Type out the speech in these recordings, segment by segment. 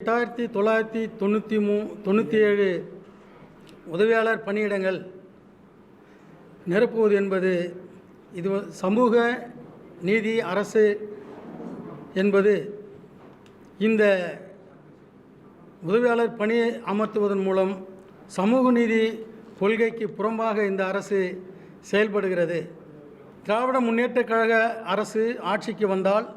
எட்டாயிரத்தி தொள்ளாயிரத்தி தொண்ணூற்றி மூ தொண்ணூற்றி ஏழு உதவியாளர் பணியிடங்கள் நிரப்புவது என்பது இது சமூக நீதி அரசு என்பது இந்த உதவியாளர் பணி அமர்த்துவதன் மூலம் சமூக நீதி கொள்கைக்கு புறம்பாக இந்த அரசு செயல்படுகிறது. திராவிட முன்னேற்றக் கழக அரசு ஆட்சிக்கு வந்தால்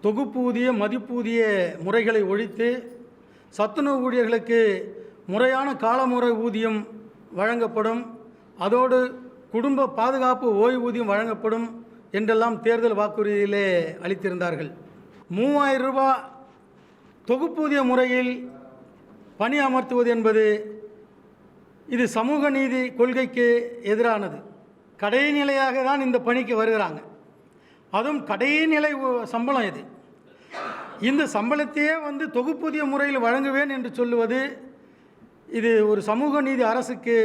தொகுப்பூதிய மதிப்பூதிய முறைகளை ஒழித்து சத்துணவு ஊழியர்களுக்கு முறையான காலமுறை ஊதியம் வழங்கப்படும். அதோடு குடும்ப பாதுகாப்பு ஓய்வூதியம் வழங்கப்படும் என்றெல்லாம் தேர்தல் வாக்குறுதியிலே அளித்திருந்தார்கள். மூவாயிரம் ரூபாய் தொகுப்பூதிய முறையில் பணி அமர்த்துவது என்பது இது சமூக நீதி கொள்கைக்கு எதிரானது. கடைநிலையாக தான் இந்த பணிக்கு வருகிறாங்க. அதுவும் கடைநிலை உ- சம்பளம் இது. இந்த சம்பளத்தையே வந்து தொகுப்பூதிய முறையில் வழங்குவேன் என்று சொல்லுவது இது ஒரு சமூக நீதி அரசுக்கு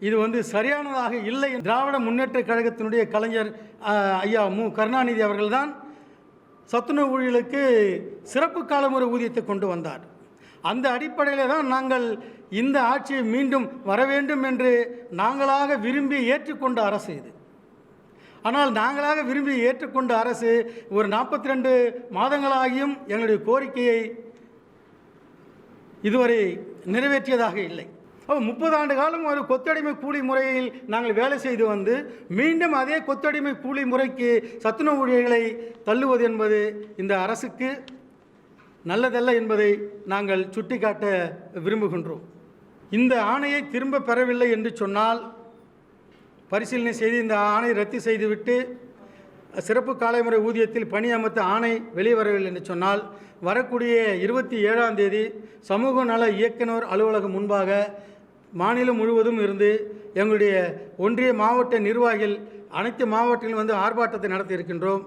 இது வந்து சரியானதாக இல்லை திராவிட முன்னேற்ற கழகத்தினுடைய கலைஞர் ஐயா மு. கருணாநிதி அவர்கள்தான் சத்துணவு ஊழியலுக்கு சிறப்பு காலமுறை ஊதியத்தை கொண்டு வந்தார். அந்த அடிப்படையில் தான் நாங்கள் இந்த ஆட்சியை மீண்டும் வர வேண்டும் என்று நாங்களாக விரும்பி ஏற்றுக்கொண்ட அரசு இது. ஆனால் நாங்களாக விரும்பி ஏற்றுக்கொண்ட அரசு ஒரு நாற்பத்தி ரெண்டு மாதங்களாகியும் எங்களுடைய கோரிக்கையை இதுவரை நிறைவேற்றியதாக இல்லை. அப்போ முப்பது ஆண்டு காலம் ஒரு கொத்தடிமை கூலி முறையில் நாங்கள் வேலை செய்து வந்து மீண்டும் அதே கொத்தடிமை கூலி முறைக்கு சத்துணவு ஊழியர்களை தள்ளுவது என்பது இந்த அரசுக்கு நல்லதல்ல என்பதை நாங்கள் சுட்டிக்காட்ட விரும்புகின்றோம். இந்த ஆணையை திரும்ப பெறவில்லை என்று சொன்னால் பரிசீலனை செய்து இந்த ஆணை ரத்து செய்துவிட்டு சிறப்பு காலைமுறை ஊதியத்தில் பணியமர்த்த ஆணை வெளிவரவில்லை என்று சொன்னால் வரக்கூடிய இருபத்தி ஏழாம் தேதி சமூக நல இயக்குனர் அலுவலகம் முன்பாக மாநிலம் முழுவதும் இருந்து எங்களுடைய ஒன்றிய மாவட்ட நிர்வாகிகள் அனைத்து மாவட்டங்களும் வந்து ஆர்ப்பாட்டத்தை நடத்தி இருக்கின்றோம்.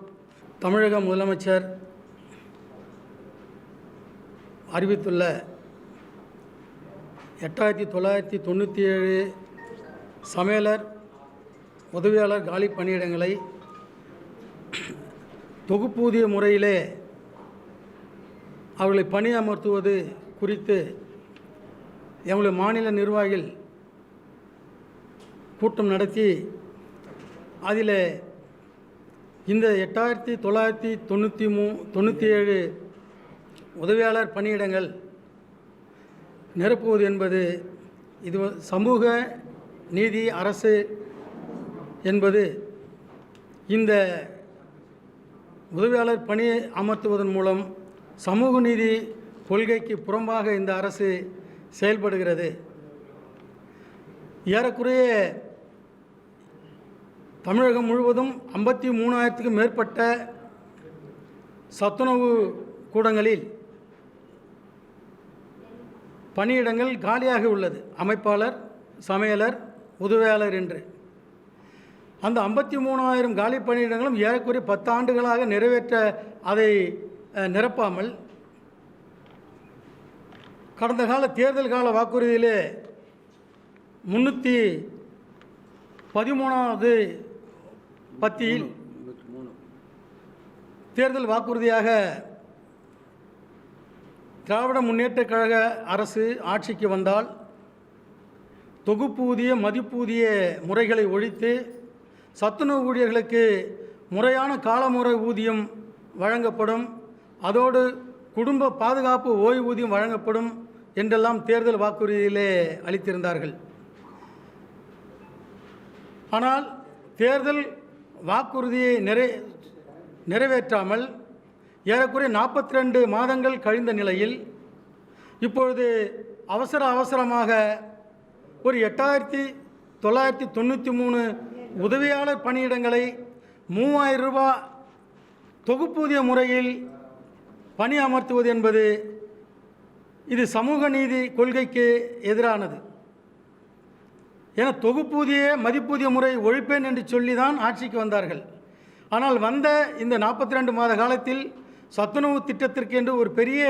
தமிழக முதலமைச்சர் அறிவித்துள்ள எட்டாயிரத்தி தொள்ளாயிரத்தி தொண்ணூற்றி ஏழு சமையலர் உதவியாளர் காலி பணியிடங்களை தொகுப்பூதிய முறையிலே அவர்களை பணி அமர்த்துவது குறித்து எங்களுடைய மாநில நிர்வாகிகள் கூட்டம் நடத்தி அதில் இந்த எட்டாயிரத்தி தொள்ளாயிரத்தி தொண்ணூற்றி மூ தொண்ணூற்றி ஏழு உதவியாளர் பணியிடங்கள் நிரப்புவது என்பது இது சமூக நீதி அரசு என்பது இந்த உதவியாளர் பணி அமர்த்துவதன் மூலம் சமூக நீதி கொள்கைக்கு புறம்பாக இந்த அரசு செயல்படுகிறது. ஏறக்குறைய தமிழகம் முழுவதும் ஐம்பத்தி மூணாயிரத்துக்கும் மேற்பட்ட சத்துணவு கூடங்களில் பணியிடங்கள் காலியாக உள்ளது. அமைப்பாளர் சமையலர் உதவியாளர் என்று. அந்த ஐம்பத்தி மூணாயிரம் காலி பணியிடங்களும் ஏறக்குறைய பத்தாண்டுகளாக நிறைவேற்ற அதை நிரப்பாமல் கடந்த கால தேர்தல் கால வாக்குறுதியிலே முன்னூற்றி பதிமூணாவது பத்தியில் தேர்தல் வாக்குறுதியாக திராவிட முன்னேற்றக் கழக அரசு ஆட்சிக்கு வந்தால் தொகுப்பூதிய மதிப்பூதிய முறைகளை ஒழித்து சத்துணவு ஊழியர்களுக்கு முறையான காலமுறை ஊதியம் வழங்கப்படும். அதோடு குடும்ப பாதுகாப்பு ஓய்வூதியம் வழங்கப்படும் என்றெல்லாம் தேர்தல் வாக்குறுதியிலே அளித்திருந்தார்கள். ஆனால் தேர்தல் வாக்குறுதியை நிறை நிறைவேற்றாமல் ஏறக்குறைய நாற்பத்தி ரெண்டு மாதங்கள் கழிந்த நிலையில் இப்பொழுது அவசர அவசரமாக ஒரு எட்டாயிரத்தி தொள்ளாயிரத்தி தொண்ணூற்றி மூணு உதவியாளர் பணியிடங்களை மூவாயிரம் ரூபாய் தொகுப்பூதிய முறையில் பணி அமர்த்துவது என்பது இது சமூக நீதி கொள்கைக்கு எதிரானது. என தொகுப்பூதிய மதிப்பூதிய முறை ஒழிப்பேன் என்று சொல்லி தான் ஆட்சிக்கு வந்தார்கள். ஆனால் வந்த இந்த நாற்பத்தி ரெண்டு மாத காலத்தில் சத்துணவு திட்டத்திற்கு என்று ஒரு பெரிய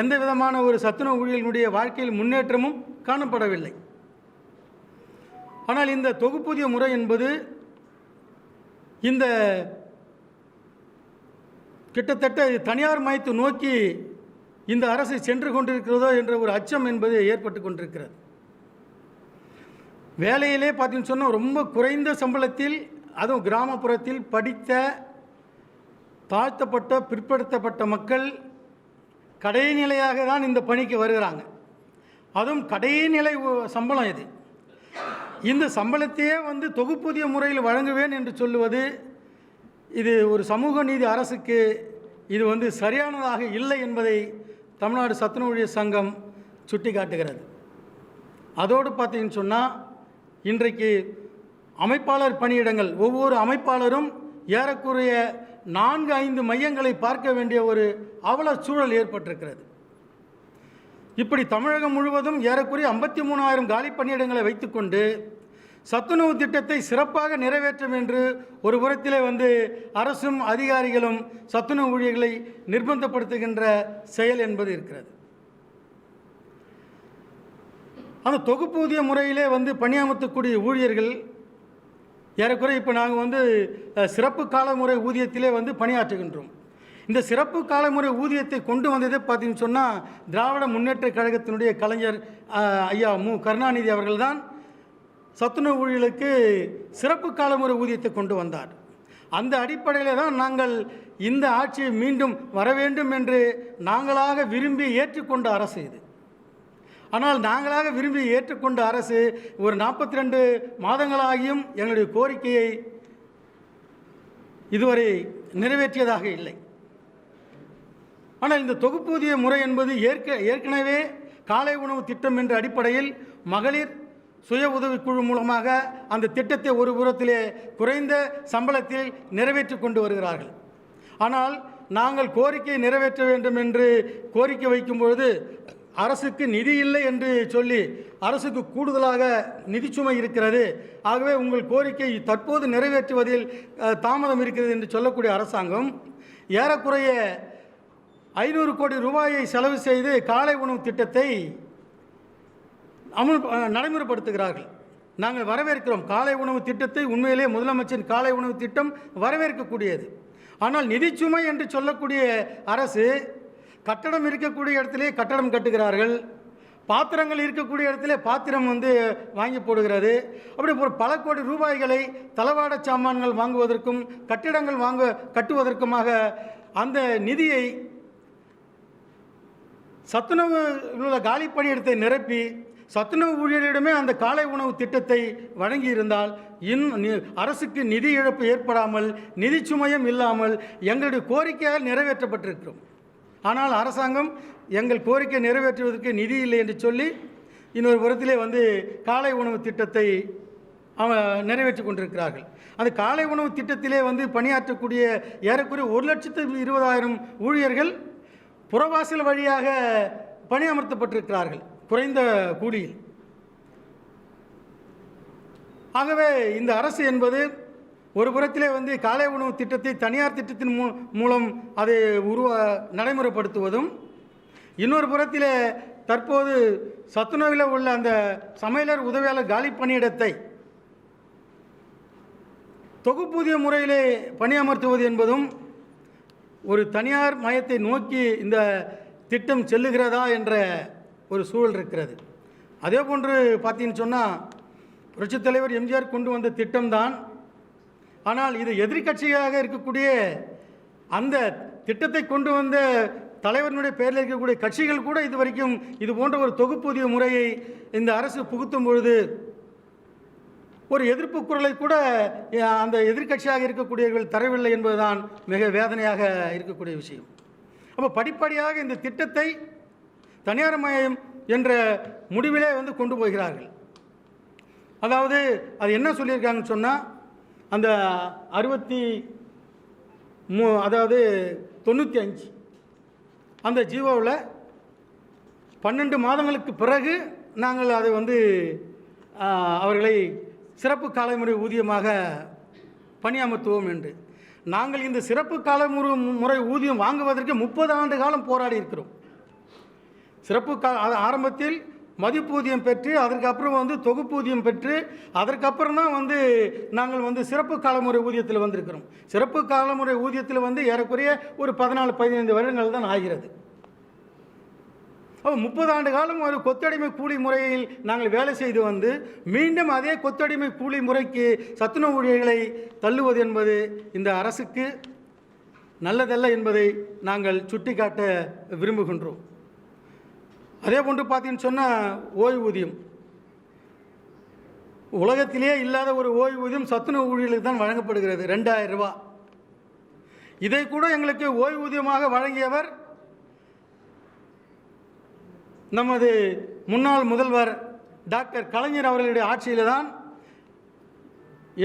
எந்த விதமான ஒரு சத்துணவு ஊழியர்களுடைய வாழ்க்கையில் முன்னேற்றமும் காணப்படவில்லை. ஆனால் இந்த தொகுப்பூதிய முறை என்பது இந்த கிட்டத்தட்ட தனியார் மயத்தை நோக்கி இந்த அரசு சென்று கொண்டிருக்கிறதோ என்ற ஒரு அச்சம் என்பது ஏற்பட்டு கொண்டிருக்கிறது. வேலையிலே பார்த்தீங்கன்னு சொன்னால் ரொம்ப குறைந்த சம்பளத்தில் அதுவும் கிராமப்புறத்தில் படித்த தாழ்த்தப்பட்ட பிற்படுத்தப்பட்ட மக்கள் கடைநிலையாக தான் இந்த பணிக்கு வருகிறாங்க. அதுவும் கடைநிலை சம்பளம் இது. இந்த சம்பளத்தையே வந்து தொகுப்பூதிய முறையில் வழங்குவேன் என்று சொல்லுவது இது ஒரு சமூக நீதி அரசுக்கு இது வந்து சரியானதாக இல்லை என்பதை தமிழ்நாடு சத்துணவு ஊழியர் சங்கம் சுட்டி காட்டுகிறது அதோடு பார்த்தீங்கன்னு சொன்னால் இன்றைக்கு அமைப்பாளர் பணியிடங்கள் ஒவ்வொரு அமைப்பாளரும் ஏறக்குறைய நான்கு ஐந்து மையங்களை பார்க்க வேண்டிய ஒரு அவல சூழல் ஏற்பட்டிருக்கிறது. இப்படி தமிழகம் முழுவதும் ஏறக்குறைய ஐம்பத்தி மூணாயிரம் காலி பணியிடங்களை வைத்துக்கொண்டு சத்துணவு திட்டத்தை சிறப்பாக நிறைவேற்றும் என்று ஒரு புறத்திலே வந்து அரசும் அதிகாரிகளும் சத்துணவு ஊழியர்களை நிர்பந்தப்படுத்துகின்ற செயல் என்பது இருக்கிறது. அந்த தொகுப்பூதிய முறையிலே வந்து பணியமர்த்தக்கூடிய ஊழியர்கள் ஏறக்குறைய இப்போ நாங்கள் வந்து சிறப்பு சிறப்பு காலமுறை ஊதியத்திலே வந்து பணியாற்றுகின்றோம். இந்த சிறப்பு காலமுறை ஊதியத்தை கொண்டு வந்ததே பார்த்தீங்கன்னு சொன்னால் திராவிட முன்னேற்ற கழகத்தினுடைய கலைஞர் ஐயா மு. கருணாநிதி அவர்கள்தான் சத்துணவு ஊழியர்களுக்கு சிறப்பு காலமுறை ஊதியத்தை கொண்டு வந்தார். அந்த அடிப்படையில் தான் நாங்கள் இந்த ஆட்சியை மீண்டும் வர வேண்டும் என்று நாங்களாக விரும்பி ஏற்றுக்கொண்ட அரசு இது. ஆனால் நாங்களாக விரும்பி ஏற்றுக்கொண்ட அரசு ஒரு நாற்பத்தி ரெண்டு மாதங்களாகியும் எங்களுடைய கோரிக்கையை இதுவரை நிறைவேற்றியதாக இல்லை. ஆனால் இந்த தொகுப்பூதிய முறை என்பது ஏற்க ஏற்கனவே காலை உணவு திட்டம் என்ற அடிப்படையில் மகளிர் சுய உதவிக்குழு மூலமாக அந்த திட்டத்தை ஒரு புறத்திலே குறைந்த சம்பளத்தில் நிறைவேற்றி கொண்டு வருகிறார்கள். ஆனால் நாங்கள் கோரிக்கை நிறைவேற்ற வேண்டும் என்று கோரிக்கை வைக்கும் பொழுது அரசுக்கு நிதி இல்லை என்று சொல்லி அரசுக்கு கூடுதலாக நிதிச்சுமை இருக்கிறது. ஆகவே உங்கள் கோரிக்கை தற்போது நிறைவேற்றுவதில் தாமதம் இருக்கிறது என்று சொல்லக்கூடிய அரசாங்கம் ஏறக்குறைய ஐநூறு கோடி ரூபாயை செலவு செய்து காலை உணவு திட்டத்தை அமல் நடைமுறைப்படுத்துகிறார்கள். நாங்கள் வரவேற்கிறோம். காலை உணவு திட்டத்தை உண்மையிலே முதலமைச்சரின் காலை உணவு திட்டம் வரவேற்கக்கூடியது. ஆனால் நிதிச்சுமை என்று சொல்லக்கூடிய அரசு கட்டடம் இருக்கக்கூடிய இடத்திலே கட்டடம் கட்டுகிறார்கள். பாத்திரங்கள் இருக்கக்கூடிய இடத்திலே பாத்திரம் வந்து வாங்கி போடுகிறது. அப்படி ஒரு பல கோடி ரூபாய்களை தளவாட சாமான்கள் வாங்குவதற்கும் கட்டிடங்கள் வாங்க கட்டுவதற்குமாக அந்த நிதியை சத்துணவு உள்ள காலி பணியிடத்தை நிரப்பி சத்துணவு ஊழியரிடமே அந்த காலை உணவு திட்டத்தை வழங்கியிருந்தால் இன் அரசுக்கு நிதி இழப்பு ஏற்படாமல் நிதி சுமையும் இல்லாமல் எங்களுடைய கோரிக்கையால் நிறைவேற்றப்பட்டிருக்கிறோம். ஆனால் அரசாங்கம் எங்கள் கோரிக்கை நிறைவேற்றுவதற்கு நிதி இல்லை என்று சொல்லி இன்னொரு புறத்திலே வந்து காலை உணவு திட்டத்தை அவன் நிறைவேற்றி கொண்டிருக்கிறார்கள். அந்த காலை உணவு திட்டத்திலே வந்து பணியாற்றக்கூடிய ஏறக்குறைய ஒரு லட்சத்து இருபதாயிரம் ஊழியர்கள் புறவாசல் வழியாக பணியமர்த்தப்பட்டிருக்கிறார்கள் குறைந்த கூலியில். ஆகவே இந்த அரசு என்பது ஒரு புறத்திலே வந்து காலை உணவு திட்டத்தை தனியார் திட்டத்தின் மூ மூலம் அதை உருவ நடைமுறைப்படுத்துவதும் இன்னொரு புறத்திலே தற்போது சத்துணவில் உள்ள அந்த சமையலர் உதவியாளர் காலி பணியிடத்தை தொகுப்பூதிய முறையிலே பணியமர்த்துவது என்பதும் ஒரு தனியார் மயத்தை நோக்கி இந்த திட்டம் செல்லுகிறதா என்ற ஒரு சூழல் இருக்கிறது. அதே போன்று பார்த்தீங்கன்னு சொன்னால் புரட்சித் தலைவர் எம்ஜிஆர் கொண்டு வந்த திட்டம்தான். ஆனால் இது எதிர்கட்சியாக இருக்கக்கூடிய அந்த திட்டத்தை கொண்டு வந்த தலைவரினுடைய பெயரில் இருக்கக்கூடிய கட்சிகள் கூட இது வரைக்கும் இது போன்ற ஒரு தொகுப்பூதிய முறையை இந்த அரசு புகுத்தும் பொழுது ஒரு எதிர்ப்பு குரலை கூட அந்த எதிர்க்கட்சியாக இருக்கக்கூடியவர்கள் தரவில்லை என்பதுதான் மிக வேதனையாக இருக்கக்கூடிய விஷயம். அப்போ படிப்படியாக இந்த திட்டத்தை தனியார் மயம் என்ற முடிவிலே வந்து கொண்டு போகிறார்கள். அதாவது அது என்ன சொல்லியிருக்காங்கன்னு சொன்னால் அந்த அறுபத்தி மூ அதாவது தொண்ணூற்றி அஞ்சு அந்த ஜீவோவில் பன்னெண்டு மாதங்களுக்கு பிறகு நாங்கள் அதை வந்து அவர்களை சிறப்பு காலமுறை ஊதியமாக பணியமர்த்துவோம் என்று. நாங்கள் இந்த சிறப்பு காலமுறை முறை ஊதியம் வாங்குவதற்கு முப்பது ஆண்டு காலம் போராடி இருக்கிறோம். சிறப்பு கா ஆரம்பத்தில் மதிப்பூதியம் பெற்று அதற்கப்புறம் வந்து தொகுப்பூதியம் பெற்று அதற்கப்புறம் தான் வந்து நாங்கள் வந்து சிறப்பு காலமுறை ஊதியத்தில் வந்திருக்கிறோம். சிறப்பு காலமுறை ஊதியத்தில் வந்து ஏறக்குறைய ஒரு பதினாலு பதினைந்து வருடங்கள் தான் ஆகிறது. அப்போ முப்பது ஆண்டு காலம் ஒரு கொத்தடிமை கூலி முறையில் நாங்கள் வேலை செய்து வந்து மீண்டும் அதே கொத்தடிமை கூலி முறைக்கு சத்துணவு ஊழியர்களை தள்ளுவது என்பது இந்த அரசுக்கு நல்லதல்ல என்பதை நாங்கள் சுட்டிக்காட்ட விரும்புகின்றோம். அதே போன்று பார்த்தீங்கன்னு சொன்னால் ஓய்வூதியம். உலகத்திலேயே இல்லாத ஒரு ஓய்வூதியம் சத்துணவு ஊழியர்களுக்கு தான் வழங்கப்படுகிறது ரெண்டாயிரம் ரூபா இதை கூட எங்களுக்கு ஓய்வூதியமாக வழங்கியவர் நமது முன்னாள் முதல்வர் டாக்டர் கலைஞர் அவர்களுடைய ஆட்சியில் தான்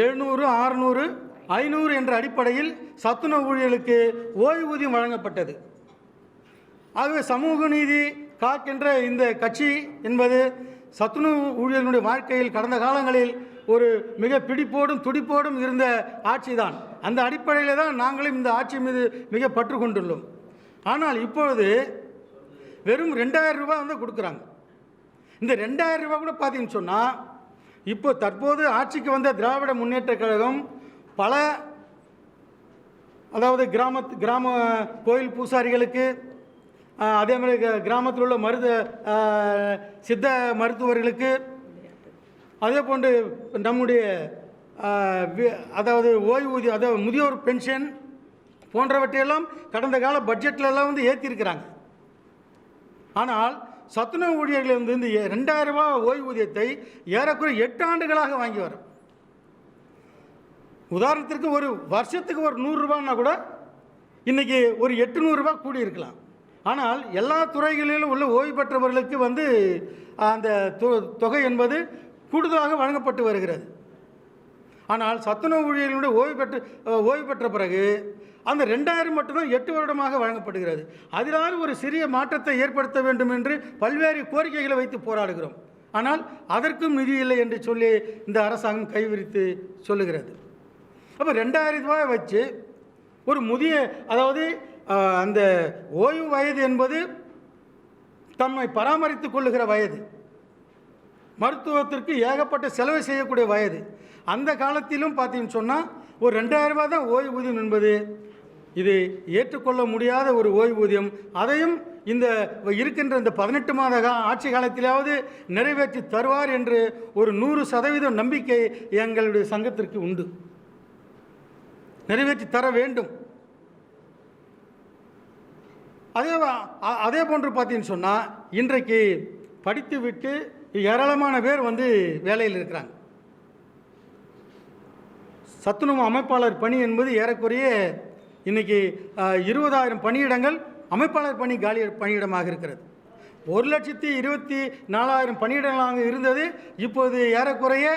எழுநூறு அறுநூறு ஐநூறு என்ற அடிப்படையில் சத்துணவு ஊழியர்களுக்கு ஓய்வூதியம் வழங்கப்பட்டது. ஆகவே சமூக நீதி காக்கின்ற இந்த கட்சி என்பது சத்துணவு ஊழியர்களுடைய வாழ்க்கையில் கடந்த காலங்களில் ஒரு மிக பிடிப்போடும் துடிப்போடும் இருந்த ஆட்சி தான் அந்த அடிப்படையில் தான் நாங்களும் இந்த ஆட்சி மீது மிக பற்று கொண்டுள்ளோம். ஆனால் இப்பொழுது வெறும் ரெண்டாயிரம் ரூபாய் வந்து கொடுக்குறாங்க. இந்த ரெண்டாயிரம் ரூபாய் கூட பார்த்தீங்கன்னு சொன்னால் இப்போ தற்போது ஆட்சிக்கு வந்த திராவிட முன்னேற்றக் கழகம் பல அதாவது கிராமத்து கிராம கோயில் பூசாரிகளுக்கு அதே மாதிரி க- கிராமத்தில் உள்ள மருத சித்த மருத்துவர்களுக்கு அதே போன்று நம்முடைய அதாவது ஓய்வூதியம் அதாவது முதியோர் பென்ஷன் போன்றவற்றையெல்லாம் கடந்த கால பட்ஜெட்ல எல்லாம் வந்து ஏற்றிருக்கிறாங்க ஆனால் சத்துணவு ஊழியர்கள் வந்து இந்த ரெண்டாயிரம் ரூபாய் ஓய்வூதியத்தை ஏறக்குறைய எட்டு ஆண்டுகளாக வாங்கி வரும். உதாரணத்திற்கு ஒரு வருஷத்துக்கு ஒரு நூறுரூபான்னா கூட இன்றைக்கி ஒரு எட்டுநூறுரூபா கூடி இருக்கலாம் ஆனால் எல்லா துறைகளிலும் உள்ள ஓய்வு பெற்றவர்களுக்கு வந்து அந்த தொ- தொகை என்பது கூடுதலாக வழங்கப்பட்டு வருகிறது. ஆனால் சத்துணவு ஊழியர்களுடைய ஓய்வு பெற்று ஓய்வு பெற்ற பிறகு அந்த ரெண்டாயிரம் மட்டும்தான் எட்டு வருடமாக வழங்கப்படுகிறது. அதிலாவது ஒரு சிறிய மாற்றத்தை ஏற்படுத்த வேண்டும் என்று பல்வேறு கோரிக்கைகளை வைத்து போராடுகிறோம். ஆனால் அதற்கும் நிதி இல்லை என்று சொல்லி இந்த அரசாங்கம் கைவிரித்து சொல்லுகிறது. அப்போ ரெண்டாயிரம் ரூபாய் வச்சு ஒரு முதிய அதாவது அந்த ஓய்வு வயது என்பது தம்மை பராமரித்துக் கொள்ளுகிற வயது. மருத்துவத்திற்கு ஏகப்பட்ட செலவு செய்யக்கூடிய வயது. அந்த காலத்திலும் பார்த்தீங்கன்னு சொன்னால் ஒரு ரெண்டாயிரம் ரூபாய் தான் ஓய்வூதியம் என்பது இது ஏற்றுக்கொள்ள முடியாத ஒரு ஓய்வூதியம். அதையும் இந்த இருக்கின்ற இந்த பதினெட்டு மாத ஆட்சி காலத்திலாவது நிறைவேற்றி தருவார் என்று ஒரு நூறு சதவீதம் நம்பிக்கை எங்களுடைய சங்கத்திற்கு உண்டு. நிறைவேற்றி தர வேண்டும். அதே அ- அதே போன்று பார்த்தீங்கன்னு சொன்னால் இன்றைக்கு படித்து விட்டு ஏராளமான பேர் வந்து வேலையில் இருக்கிறாங்க. சத்துணவு அமைப்பாளர் பணி என்பது ஏறக்குறைய இன்றைக்கி இருபதாயிரம் பணியிடங்கள் அமைப்பாளர் பணி காலி பணியிடமாக இருக்கிறது. ஒரு லட்சத்தி இருபத்தி நாலாயிரம் பணியிடங்களாக இருந்தது. இப்போது ஏறக்குறைய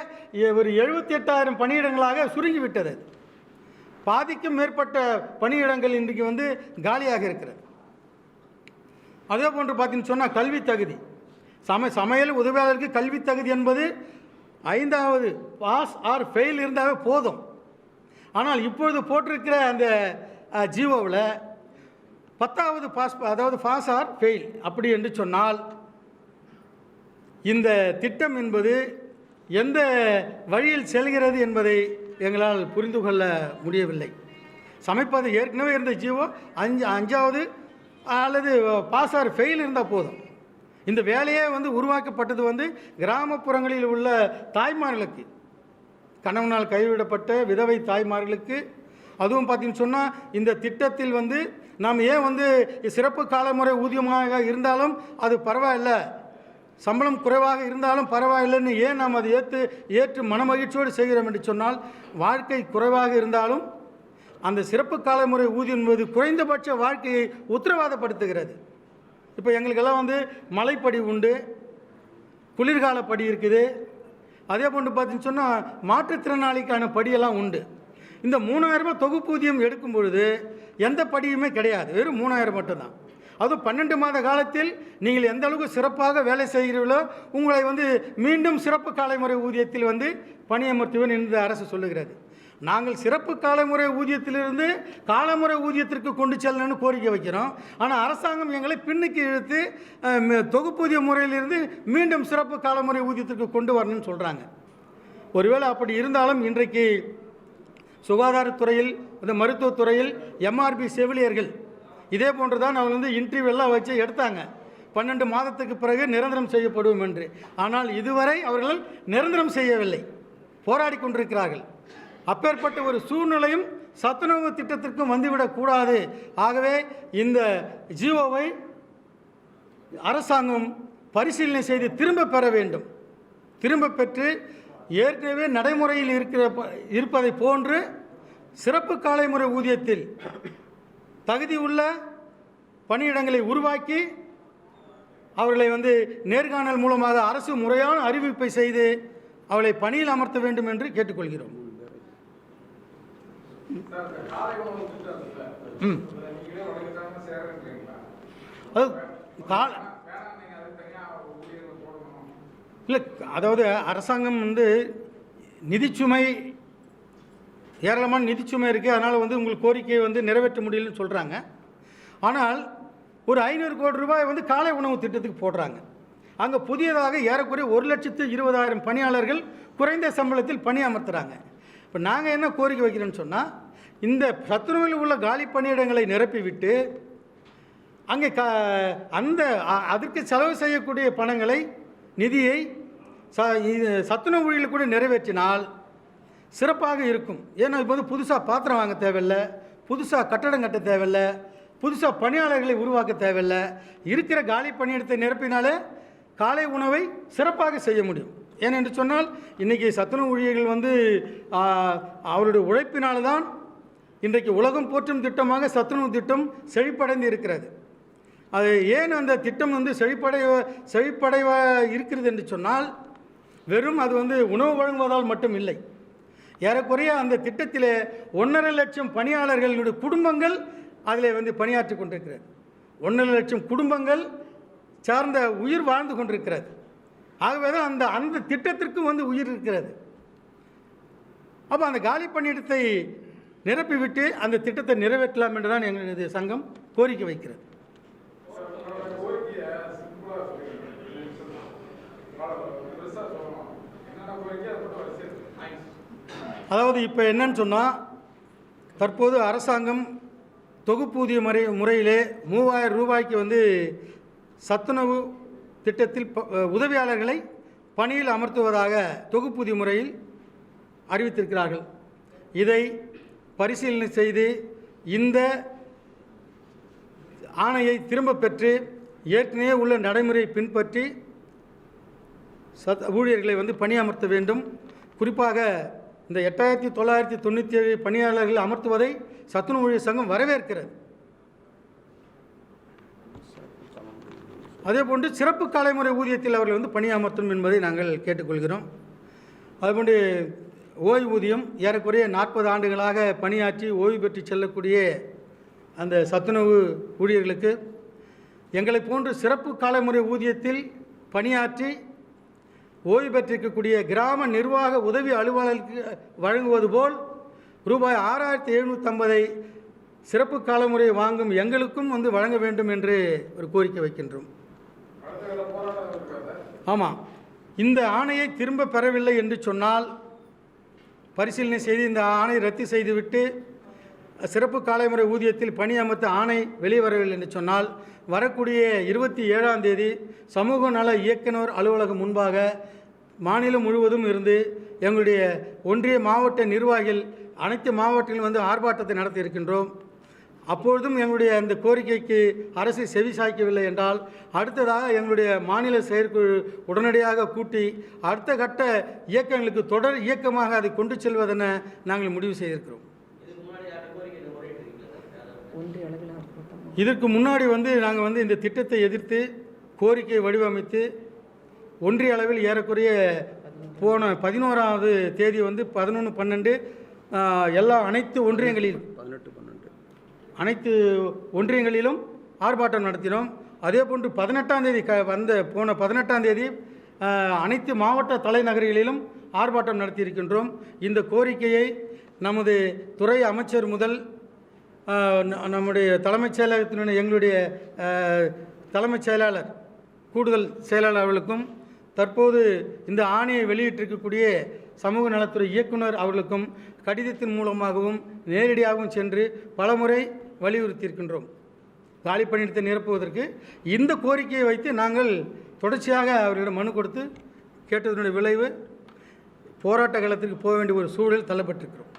ஒரு எழுபத்தி எட்டாயிரம் பணியிடங்களாக சுருங்கிவிட்டது. பாதிக்கும் மேற்பட்ட பணியிடங்கள் இன்றைக்கு வந்து காலியாக இருக்கிறது. அதே போன்று பார்த்தீங்கன்னு சொன்னால் கல்வி தகுதி. சம சமையல் உதவியாளருக்கு கல்வி தகுதி என்பது ஐந்தாவது பாஸ் ஆர் ஃபெயில் இருந்தாவே போதும். ஆனால் இப்பொழுது போட்டிருக்கிற அந்த ஜீவோவில் பத்தாவது பாஸ் அதாவது பாஸ் ஆர் ஃபெயில் அப்படி என்று சொன்னால் இந்த திட்டம் என்பது எந்த வழியில் செல்கிறது என்பதை எங்களால் புரிந்து கொள்ள முடியவில்லை. சமைப்பது ஏற்கனவே இருந்த ஜீவோ அஞ்சு அஞ்சாவது அல்லது பாஸ் ஆர் ஃபெயில் இருந்தால் போதும். இந்த வேலையே வந்து உருவாக்கப்பட்டது வந்து கிராமப்புறங்களில் உள்ள தாய்மார்களுக்கு கணவனால் கைவிடப்பட்ட விதவை தாய்மார்களுக்கு அதுவும் பார்த்தீங்கன்னு சொன்னால் இந்த திட்டத்தில் வந்து நாம் ஏன் வந்து சிறப்பு காலமுறை ஊதியமாக இருந்தாலும் அது பரவாயில்ல. சம்பளம் குறைவாக இருந்தாலும் பரவாயில்லைன்னு ஏன் நாம் அதை ஏற்று ஏற்று மனமகிழ்ச்சியோடு செய்கிறோம் என்று சொன்னால் வாழ்க்கை குறைவாக இருந்தாலும் அந்த சிறப்பு காலமுறை ஊதியம் என்பது குறைந்தபட்ச வாழ்க்கையை உத்தரவாதப்படுத்துகிறது. இப்போ எங்களுக்கெல்லாம் வந்து மலைப்படி உண்டு குளிர்கால படி இருக்குது. அதே போன்று பார்த்தீங்கன்னு சொன்னால் மாற்றுத்திறனாளிக்கான படியெல்லாம் உண்டு. இந்த மூணாயிரம் ரூபாய் தொகுப்பூதியம் எடுக்கும் பொழுது எந்த படியுமே கிடையாது. வெறும் மூணாயிரம் மட்டும்தான். அதுவும் பன்னெண்டு மாத காலத்தில் நீங்கள் எந்த அளவுக்கு சிறப்பாக வேலை செய்கிறீர்களோ உங்களை வந்து மீண்டும் சிறப்பு காலைமுறை ஊதியத்தில் வந்து பணியமர்த்துவேன் என்று அரசு சொல்லுகிறது. நாங்கள் சிறப்பு காலமுறை ஊதியத்திலிருந்து காலமுறை ஊதியத்திற்கு கொண்டு செல்லணும்னு கோரிக்கை வைக்கிறோம். ஆனால் அரசாங்கம் எங்களை பின்னுக்கு இழுத்து தொகுப்பூதிய முறையிலிருந்து மீண்டும் சிறப்பு காலமுறை ஊதியத்திற்கு கொண்டு வரணும்னு சொல்கிறாங்க ஒருவேளை அப்படி இருந்தாலும் இன்றைக்கு சுகாதாரத்துறையில் இந்த மருத்துவத்துறையில் எம்ஆர்பி செவிலியர்கள். இதே போன்று தான் அவங்க வந்து இன்டர்வியூலாம் வச்சு எடுத்தாங்க. பன்னெண்டு மாதத்துக்கு பிறகு நிரந்தரம் செய்யப்படும் என்று. ஆனால் இதுவரை அவர்கள் நிரந்தரம் செய்யவில்லை. போராடி கொண்டிருக்கிறார்கள். அப்பேற்பட்ட ஒரு சூழ்நிலையும் சத்துணவு திட்டத்திற்கும் வந்துவிடக்கூடாது ஆகவே இந்த ஜியோவை அரசாங்கம் பரிசீலனை செய்து திரும்ப பெற வேண்டும். திரும்ப பெற்று ஏற்கனவே நடைமுறையில் இருக்கிற இருப்பதை போன்று சிறப்பு காலை முறை ஊதியத்தில் தகுதி உள்ள பணியிடங்களை உருவாக்கி அவர்களை வந்து நேர்காணல் மூலமாக அரசு முறையான அறிவிப்பை செய்து அவளை பணியில் அமர்த்த வேண்டும் என்று கேட்டுக்கொள்கிறோம். சார் இந்த காலை உணவு திட்டம் இருக்குல்ல, ம் அதுல நீங்களே உழைக்காம சேருன்றீங்களா? அது கால வேணாம் நீங்க அதுக்கு தனியா ஊழியர்கள் போடணும். இல்லை அதாவது அரசாங்கம் வந்து நிதிச்சுமை ஏராளமான நிதிச்சுமை இருக்குது அதனால் வந்து உங்கள் கோரிக்கையை வந்து நிறைவேற்ற முடியலன்னு சொல்கிறாங்க ஆனால் ஒரு ஐநூறு கோடி ரூபாய் வந்து காலை உணவு திட்டத்துக்கு போடுறாங்க. அங்கே புதியதாக ஏறக்குறைய ஒரு லட்சத்து இருபதாயிரம் பணியாளர்கள் குறைந்த சம்பளத்தில் பணியமர்த்துறாங்க இப்போ நாங்கள் என்ன கோரிக்கை வைக்கிறோன்னு சொன்னால் இந்த சத்துணவில் உள்ள காலி பணியிடங்களை நிரப்பிவிட்டு அங்கே க அந்த அதற்கு செலவு செய்யக்கூடிய பணங்களை நிதியை ச இது சத்துணவு ஊழியர்கள் கூட நிறைவேற்றினால் சிறப்பாக இருக்கும். ஏன்னா இப்போ வந்து புதுசாக பாத்திரம் வாங்க தேவையில்லை புதுசாக கட்டடம் கட்ட தேவையில்லை புதுசாக பணியாளர்களை உருவாக்க தேவையில்லை இருக்கிற காலி பணியிடத்தை நிரப்பினாலே காலை உணவை சிறப்பாக செய்ய முடியும். ஏனென்று சொன்னால் இன்றைக்கி சத்துணவு ஊழியர்கள் வந்து அவருடைய உழைப்பினால்தான் இன்றைக்கு உலகம் போற்றும் திட்டமாக சத்துணவு திட்டம் செழிப்படைந்து இருக்கிறது. அது ஏன் அந்த திட்டம் வந்து செழிப்படைய செழிப்படைவாக இருக்கிறது என்று சொன்னால் வெறும் அது வந்து உணவு வழங்குவதால் மட்டும் இல்லை. ஏறக்குறைய அந்த திட்டத்தில் ஒன்றரை லட்சம் பணியாளர்களுடைய குடும்பங்கள் அதில் வந்து பணியாற்றி கொண்டிருக்கிறது. ஒன்றரை லட்சம் குடும்பங்கள் சார்ந்த உயிர் வாழ்ந்து கொண்டிருக்கிறது. ஆகவே தான் அந்த அந்த திட்டத்திற்கும் வந்து உயிர் இருக்கிறது. அப்போ அந்த காலி பணியிடத்தை நிரப்பிவிட்டு அந்த திட்டத்தை நிறைவேற்றலாம் என்று தான் எங்களது சங்கம் கோரிக்கை வைக்கிறது உங்களோட கோரிக்கையை சிம்பிளா சொல்லிடுங்க. ரெண்டு நிமிஷம் தான். அவ்வளவு பெருசா சொல்லணும். என்னென்ன கோரிக்கை அதை மட்டும் வரிசையா சொல்லுங்க. Thanks. அதாவது இப்போ என்னன்னு சொன்னால் தற்போது அரசாங்கம் தொகுப்பூதிய முறை முறையிலே மூவாயிரம் ரூபாய்க்கு வந்து சத்துணவு திட்டத்தில் ப- உதவியாளர்களை பணியில் அமர்த்துவதாக தொகுப்பூதிய முறையில் அறிவித்திருக்கிறார்கள். இதை பரிசீலனை செய்து இந்த ஆணையை திரும்ப பெற்று ஏற்கனவே உள்ள நடைமுறையை பின்பற்றி சத் ஊழியர்களை வந்து பணியமர்த்த வேண்டும். குறிப்பாக இந்த எட்டாயிரத்தி தொள்ளாயிரத்தி தொண்ணூற்றி ஏழு பணியாளர்கள் அமர்த்துவதை சத்துணவு ஊழியர் சங்கம் வரவேற்கிறது. அதேபோன்று சிறப்பு காலைமுறை ஊதியத்தில் அவர்கள் வந்து பணியமர்த்தும் என்பதை நாங்கள் கேட்டுக்கொள்கிறோம். அதுபோன்று ஓய்வூதியம் ஏறக்குறைய நாற்பது ஆண்டுகளாக பணியாற்றி ஓய்வு பெற்று செல்லக்கூடிய அந்த சத்துணவு ஊழியர்களுக்கு எங்களை போன்று சிறப்பு காலைமுறை ஊதியத்தில் பணியாற்றி ஓய்வு பெற்றிருக்கக்கூடிய கிராம நிர்வாக உதவி அலுவலருக்கு வழங்குவது போல் ரூபாய் ஆறாயிரத்தி எழுநூற்றம்பதை சிறப்பு காலமுறை வாங்கும் எங்களுக்கும் வந்து வழங்க வேண்டும் என்று ஒரு கோரிக்கை வைக்கின்றோம். ஆமாம் இந்த ஆணையை திரும்ப பெறவில்லை என்று சொன்னால் பரிசீலனை செய்து இந்த ஆணை ரத்து செய்துவிட்டு சிறப்பு காலைமுறை ஊதியத்தில் பணி அமர்த்த ஆணை வெளிவரவில்லை என்று சொன்னால் வரக்கூடிய இருபத்தி ஏழாம் தேதி சமூக நல இயக்குனர் அலுவலகம் முன்பாக மாநிலம் முழுவதும் இருந்து எங்களுடைய ஒன்றிய மாவட்ட நிர்வாகிகள் அனைத்து மாவட்டத்திலும் வந்து ஆர்ப்பாட்டத்தை நடத்தி இருக்கின்றோம். அப்பொழுதும் எங்களுடைய அந்த கோரிக்கைக்கு அரசு செவி சாய்க்கவில்லை என்றால் அடுத்ததாக எங்களுடைய மாநில செயற்குழு உடனடியாக கூட்டி அடுத்த கட்ட இயக்கங்களுக்கு தொடர் இயக்கமாக அதை கொண்டு செல்வதென நாங்கள் முடிவு செய்திருக்கிறோம். ஒன்றிய அளவில் இதற்கு முன்னாடி வந்து நாங்கள் வந்து இந்த திட்டத்தை எதிர்த்து கோரிக்கை வடிவமைத்து ஒன்றிய அளவில் ஏறக்குறைய போன பதினோராவது தேதி வந்து பதினொன்று பன்னெண்டு எல்லா அனைத்து ஒன்றியங்களிலும் பதினெட்டு பன்னெண்டு. அனைத்து ஒன்றியங்களிலும் ஆர்ப்பாட்டம் நடத்தினோம். அதே போன்று பதினெட்டாம் தேதி க வந்த போன பதினெட்டாம் தேதி அனைத்து மாவட்ட தலைநகர்களிலும் ஆர்ப்பாட்டம் நடத்தியிருக்கின்றோம். இந்த கோரிக்கையை நமது துறை அமைச்சர் முதல் நம்முடைய தலைமைச் செயலகத்தினுடைய எங்களுடைய தலைமைச் செயலாளர் கூடுதல் செயலாளர் அவர்களுக்கும் தற்போது இந்த ஆணையை வெளியிட்டிருக்கக்கூடிய சமூக நலத்துறை இயக்குனர் அவர்களுக்கும் கடிதத்தின் மூலமாகவும் நேரடியாகவும் சென்று பலமுறை வலியுறுத்தியிருக்கின்றோம். காலி பணியிடத்தை நிரப்புவதற்கு இந்த கோரிக்கையை வைத்து நாங்கள் தொடர்ச்சியாக அவர்களிடம் மனு கொடுத்து கேட்டதனுடைய விளைவு போராட்ட காலத்திற்கு போக வேண்டிய ஒரு சூழல் தள்ளப்பட்டிருக்கிறோம்.